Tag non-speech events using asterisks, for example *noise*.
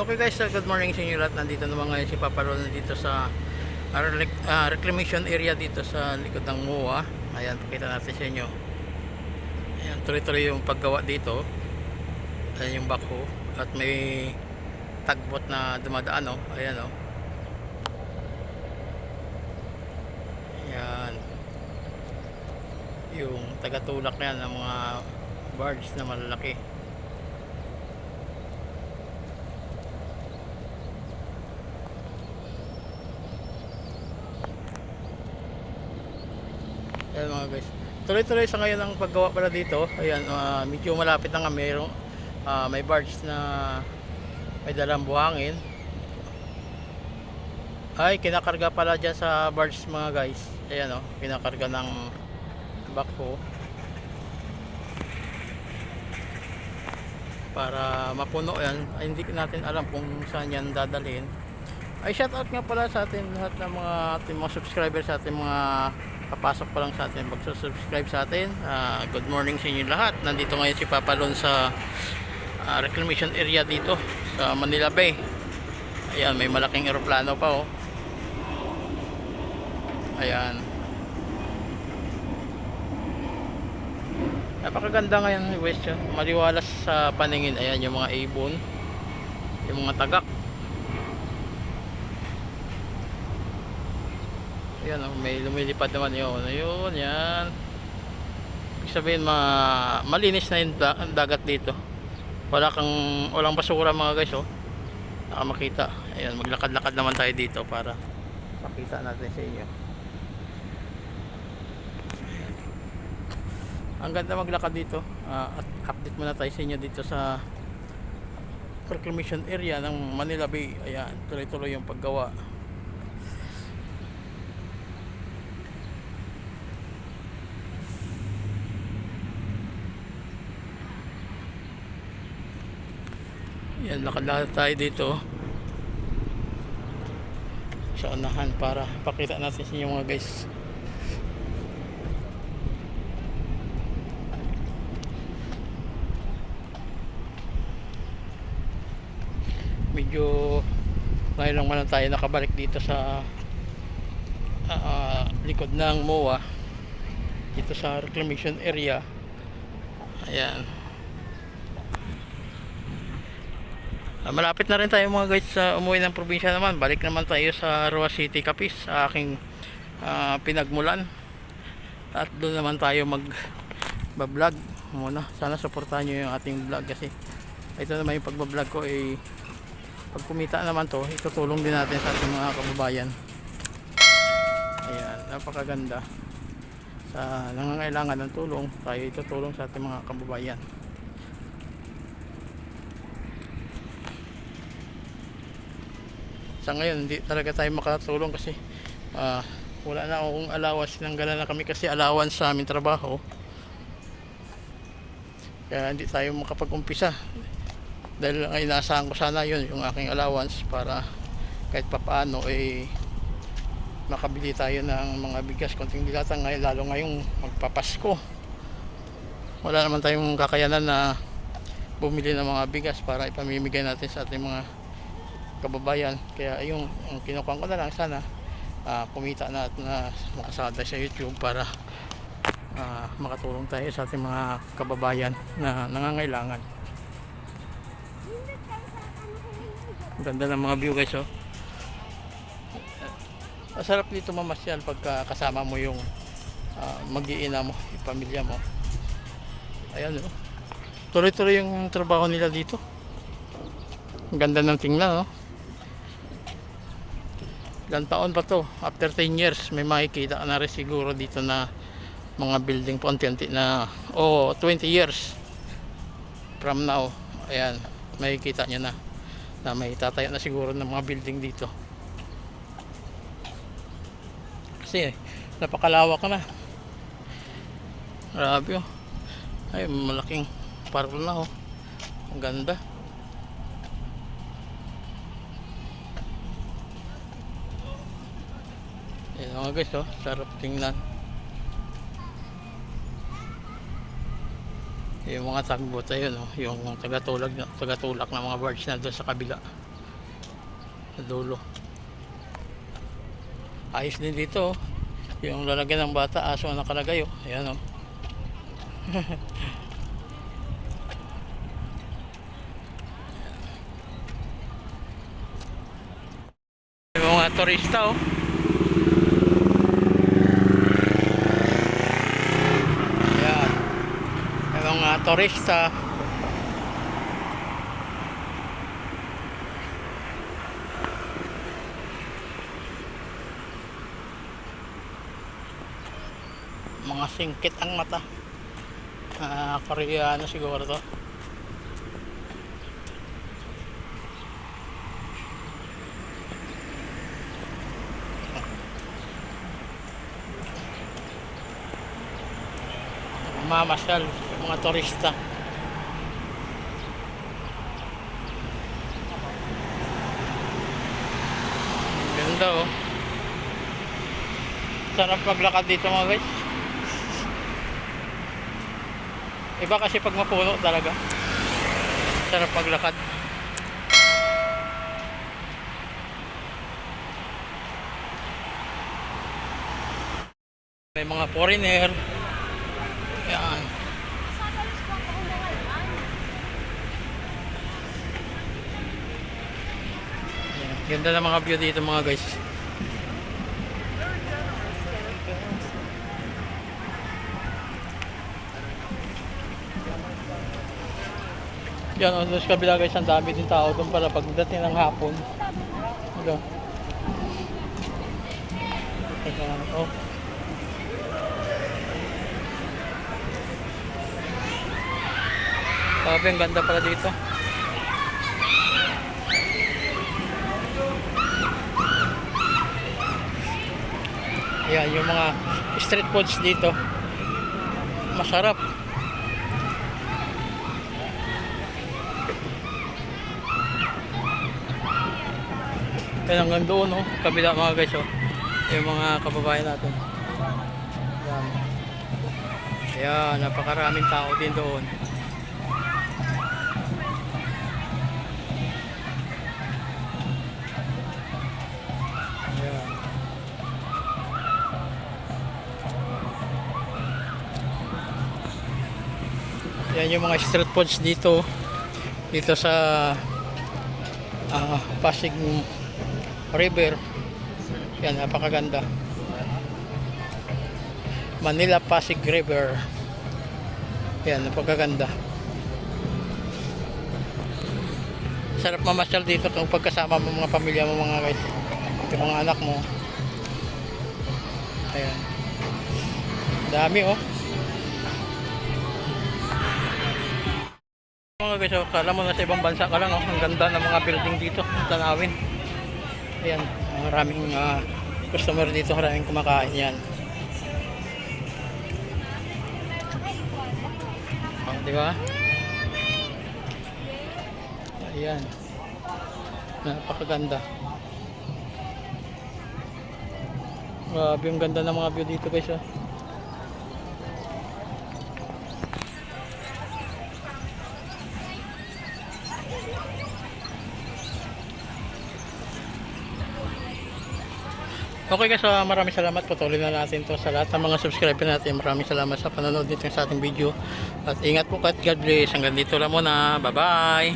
Okay guys, uh, good morning sa inyo lahat. Nandito naman ngayon si Papa Ron dito sa uh, rec- reclamation area dito sa likod ng MUA. Ayan, pakita natin sa inyo. Ayan, tuloy-tuloy yung paggawa dito. Ayan yung backhoe. At may tagbot na dumadaan, oh. Ayan, oh. Ayan. Yung tagatulak yan ng mga barge na malalaki. Ayan mga guys. Tuloy-tuloy sa ngayon ang paggawa pala dito. Ayan, ah, medyo malapit na nga mayroong ah, may barge na may dalang buhangin. Ay, kinakarga pala dyan sa barge mga guys. Ayan o, kinakarga ng backhoe. Para mapuno yan. Ay, hindi natin alam kung saan yan dadalhin. Ay, shout out nga pala sa atin lahat ng mga ating mga subscribers sa ating mga papasok pa lang sa atin. Magsusubscribe sa atin. Ah, good morning sa inyo lahat. Nandito ngayon si Papa Lon sa ah, reclamation area dito sa Manila Bay. Ayan may malaking eroplano pa oh. Ayan. Napakaganda ngayon yun maliwalas sa paningin. Ayan yung mga ibon. Yung mga tagak Ayan oh, may lumilipad naman yun. Ayun, yan. Ibig sabihin, ma malinis na yung dagat dito. Wala kang, walang basura mga guys, oh. Naka makita. Ayan, maglakad-lakad naman tayo dito para makita natin sa inyo. Ang ganda maglakad dito. Ah, at update muna tayo sa inyo dito sa reclamation area ng Manila Bay. Ayan, tuloy-tuloy yung paggawa. Yan, lakad-lakad tayo dito sa unahan para pakita natin sa inyo mga guys. Medyo ngayon lang man tayo nakabalik dito sa ah, likod ng MOA dito sa reclamation area. Ayan. Ah, malapit na rin tayo mga guys sa umuwi ng probinsya naman. Balik naman tayo sa Roa City, Capiz sa aking ah, pinagmulan. At doon naman tayo mag vlog muna. Sana suportahan nyo yung ating vlog kasi ito naman yung pagbablog ko eh pag kumita naman to, itutulong din natin sa ating mga kababayan. Ayan, napakaganda. Sa nangangailangan ng tulong, tayo itutulong sa ating mga kababayan. Sa ngayon hindi talaga tayo makatulong kasi ah, wala na akong allowance. Nanggalan na kami kasi allowance sa aming trabaho. Kaya hindi tayo makapag-umpisa. Dahil ang inaasahan ko sana yun yung aking allowance para kahit papaano eh makabili tayo ng mga bigas. Konting dilatan ngayon lalo ngayong magpapasko. Wala naman tayong kakayanan na bumili ng mga bigas para ipamimigay natin sa ating mga kababayan. Kaya yung kinukuha ko na lang sana ah, kumita na at na makasada sa YouTube para ah, makatulong tayo sa ating mga kababayan na nangangailangan. Ang ganda ng mga view guys oh. Masarap dito mamasyal pagka kasama mo yung ah, mag-iina mo yung pamilya mo. Ayan oh. Tuloy-tuloy yung trabaho nila dito. Ganda ng tingnan oh ilang taon pa to? After 10 years may makikita na rin siguro dito na mga building po. Unti-unti na oh 20 years from now. Ayan makikita nyo na na may tatayo na siguro ng mga building dito. Kasi napakalawak na. Grabe oh. Ay malaking parol na oh. Ang ganda Ayan mga guys, oh, sarap tingnan. Yung mga tagbot, ayun, oh, yung tagatulak, tagatulak ng mga birds na doon sa kabila. Sa dulo. Ayos din dito. oh. Yung lalagyan ng bata, aso ang nakalagay. Oh. Ayan oh. *laughs* Mga turista oh. Ayan. Yung mga turista. Mga singkit ang mata. Ah, Koreano siguro to. Mamasyal, mga turista. Ganda oh. Sarap maglakad dito mga guys. Iba kasi pag mapuno talaga. Sarap maglakad. May mga foreigner. Yan. Yan. Ganda ng mga view dito mga guys. Yan, oh, doon sa kabila guys, ang dami din tao doon para pagdating ng hapon. Ito. Teka lang, oh. Sabi, ang ganda pala dito. Yan, yung mga street foods dito. Masarap. Yan hanggang doon, no? Kabila mga guys, oh. Yung mga kababayan natin. Yan. Yan, napakaraming tao din doon. Yan yung mga street foods dito. Dito sa ah, Pasig River. Yan, napakaganda. Manila Pasig River. Yan, napakaganda. Sarap mamasyal dito kung pagkasama mo mga pamilya mo mga guys. Yung mga anak mo. Ayan. Dami oh. Mga guys, oh, kala mo nasa ibang bansa ka lang, oh. ang ganda ng mga building dito, tanawin. Ayan, maraming ah, customer dito, maraming kumakain yan. Oh, di ba? Ayan. Napakaganda. Grabe yung ganda ng mga view dito guys. Oh. Okay guys, so maraming salamat. Patuloy na natin to sa lahat ng mga subscriber natin. Maraming salamat sa panonood nito sa ating video. At ingat po ka God bless. Hanggang dito lang muna. Bye-bye!